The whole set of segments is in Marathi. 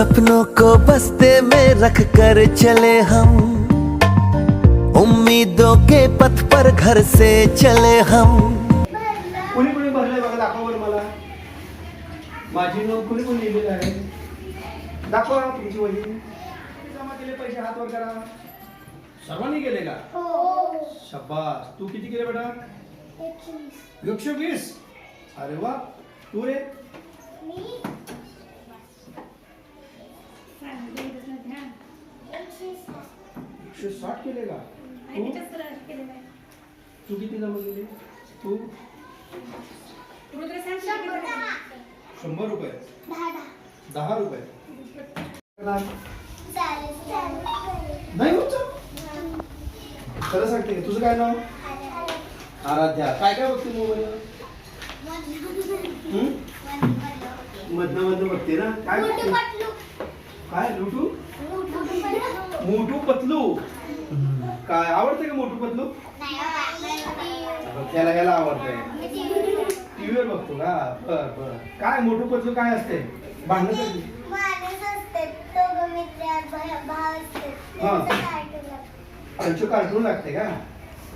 सपनों को बस्ते में रख कर चले हम। उम्मीदों के पथ पर घर से चले हम। कोणी कोणी भरलंय बघा दाखवा बरं मला. माझी नोंद कोणी कोणी लिहिलेलं आहे. दाखवा तुमची वही. जमा केले पैसे हात वर करा. सर्वांनी केले का? शब्बास तू किती केले बेटा? एकशे वीस? अरे वा. तू रे? एकशे साठ केले का? तू? तू किती जमा केले? तू? शंभर रुपये. दहा रुपये. नाही. होत खरं सांगते का? तुझं काय नाव? आराध्या. काय काय बघते मोबाईल मधनं मधनं. बघते ना. काय बघते? काय? लुटू? मोटू पतलू. काय आवडते का मोटू पतलू? त्याला ह्याला आवडतंय. टीव्हीवर बघतो का? बर बर. काय मोटू पतलू काय असते? भांडण करते. हा. त्यांचं कार्टून लागतं. का?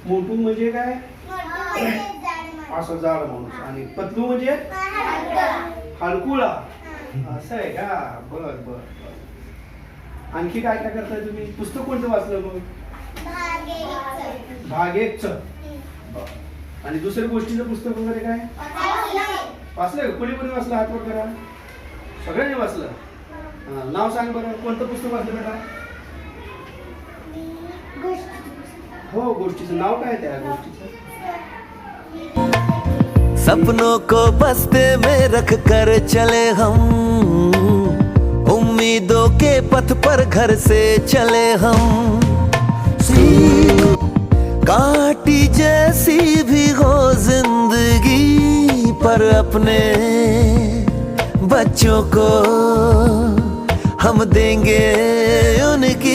मोटू म्हणजे काय? म्हणजे. असं जाड माणूस. आणि पतलू म्हणजे? हलकं. हलकुळा. हा. असं आहे का? बर बर. आणखी काय काय करताय तुम्ही? पुस्तक कोणतं वाचलं मग. भाग एक च. आणि दुसऱ्या गोष्टीचं पुस्तक वगैरे काय? वाचलं. वाचलंय का? कोणी कोणी वाचलं हात वर करा. सगळ्यांनी वाचलं. हा, नाव सांग बरं. कोणतं पुस्तक वाचलं बेटा? गोष्ट. हो गोष्टीचं. नाव काय त्या गोष्टीचं? सपनों को बस्ते में रख कर चले हम। पथ पर घर से चले हम। काटी जैसी भी हो ज़िंदगी पर अपने बच्चों को हम देंगे उनकी